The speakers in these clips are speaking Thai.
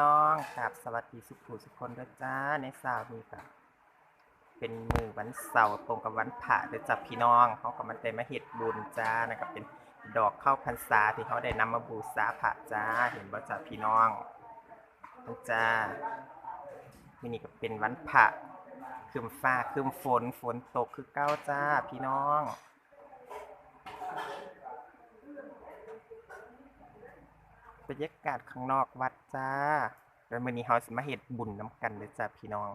ต้องกราบสวัสดีสุขุสุขคนด้วยจ้าในสาวนี้ค่ะเป็นมือวันเสาร์ตรงกับวันพระเด้อจ้าพี่น้องเขาก็มันได้มาเฮ็ดบุญจ้านะครับเป็นดอกเข้าพรรษาที่เขาได้นำมาบูชาพระจ้า เห็นบ่จ้าพี่น้องจ้ามินี่ก็เป็นวันพระคืมฟ้าคืมฝนฝนตกคือเก้าจ้าพี่น้อง บรรยากาศข้างนอกวัดจ้าแล้วมื้อนี้เขาสิมาเฮ็ดบุญน้ำกันเลยจ้าพี่น้อง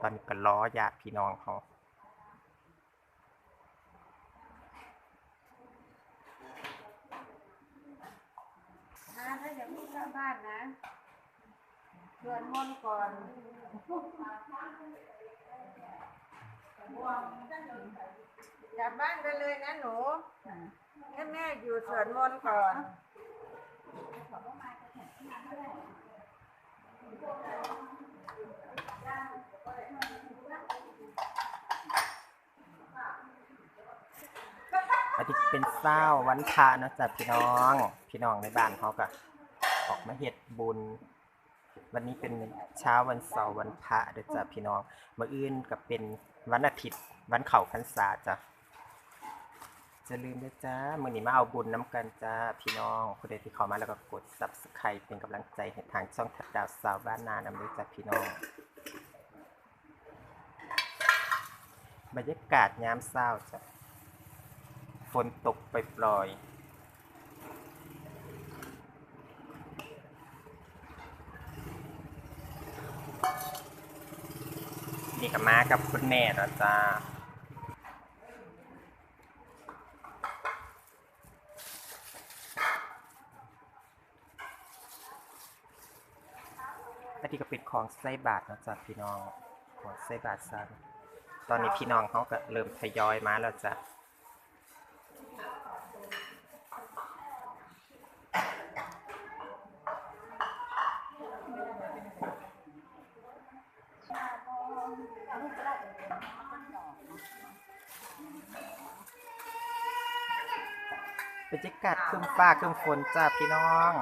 ตอนนี้ก็ล้อญาติพี่น้องเขาถ้าอย่างนี้เข้าบ้านนะชวนมนต์ก่อนกลับบ้านกันเลยนะหนูให้แม่อยู่สวนมนต์ก่อน อันนี้เป็นเศร้าวันพระนะจ้าพี่น้อง พี่น้องในบ้านเขาก็ออกมาเฮ็ดบุญ วันนี้เป็นเช้าวันเสาร์วันพระเด้อจ้าพี่น้องมื้ออื่นก็เป็นวันอาทิตย์วันเข้าพรรษาจ้ะ จะลืมนะจ้ามื้อนี้มาเอาบุญน้ำกันจ้าพี่น้องผู้ใดที่เข้ามาแล้วก็กด Subscribe เป็นกำลังใจให้ทางช่องทัดดาวสาวบ้านนานำด้วยจ้าพี่น้อง บรรยากาศยามเช้าจ้ะฝนตกไปปล่อยนี่กับมากับคุณแม่นะจ้า นนี้ก็เป็นของไส้บาทนะจ้ะพี่น้องของไส้บาทซันตอนนี้พี่น้องเขาก็เริ่มทยอยมาแล้วจ้ะบรรยากาศครึ้มฟ้าครึ้มฝนจ้าพี่น้อง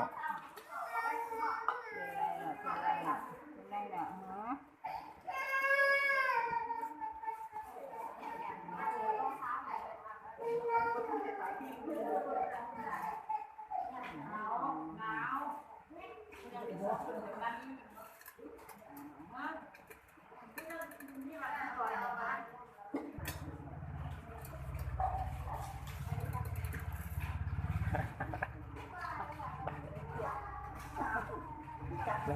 เป็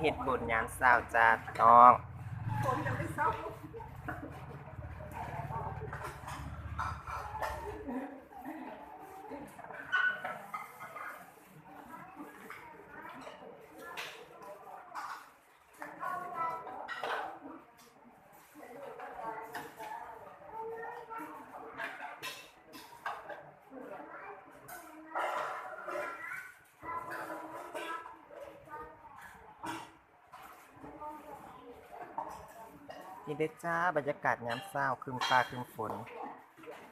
เฮ็ดบุญยามเช้าจ้าพี่น้อง นี่เด้อจ้าบรรยากาศยามเช้าครึ้มฟ้าครึ้มฝน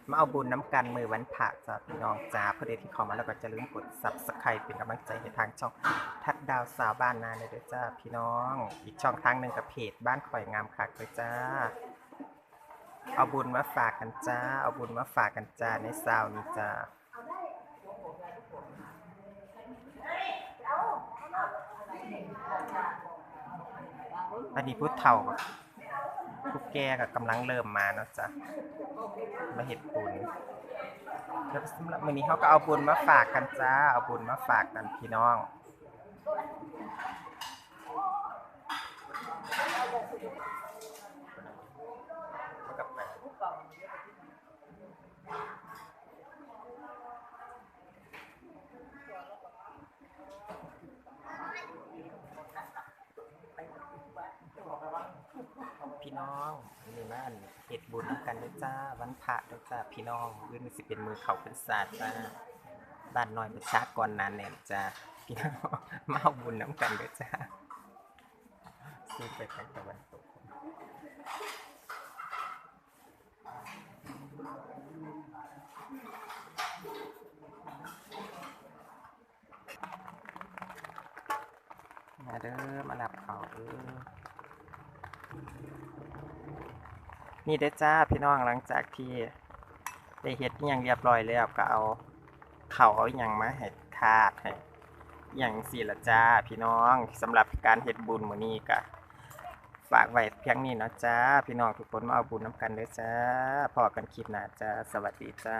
มาเอาบุญน้ำกันมือวันพระจ้าพี่น้องจ้าเพื่อเดที่เข้ามาแล้วก็จะลืมกด subscribe เป็นกำลังใจให้ทางช่องทัดดาวสาวบ้านนาเลยเด้อจ้าพี่น้อง อีกช่องทางหนึ่งกับเพจบ้านข่อยงามคักเลยจ้า เอาบุญมาฝากกันจ้า เอาบุญมาฝากกันจ้าในเช้านี้จ้าอันนี้ผู้เฒ่า แก่ก็กำลังเริ่มมาเนาะจ้ะมาเห็ดปุนแล้วสำหรับวันนี้เขาก็เอาปุนมาฝากกันจ้า เอาปุนมาฝากกันพี่น้อง พี่น้ องนี่มาอันเฮ็ดบุญนำกันเด้อจ้าวันพระเด้อจ้าพี่น้องมื้อนี้สิเป็นมือเขาเป็นศาสตร์จ้าบ้านน้อยประชากรนานแน่นจ้าพี่น้องมาเอาบุญน้ำกันเด้อจ้าซื้อไปทางตะวันตกมาเด้อมารับเขาเด้อ นี่เด้จ้าพี่น้องหลังจากที่ได้เฮ็ดอหยังเรียบร้อยแล้วก็เอาเขาเอาอหยังมาให้ทาดให้อหยังสิละจ้าพี่น้องสำหรับการเฮ็ดบุญมื้อนี้ก็ฝากไว้เพียงนี้นะจ้าพี่น้องทุกคนมาเอาบุญนํกันเด้อจ้าพอกันคลิปหน้าจ้าสวัสดีจ้า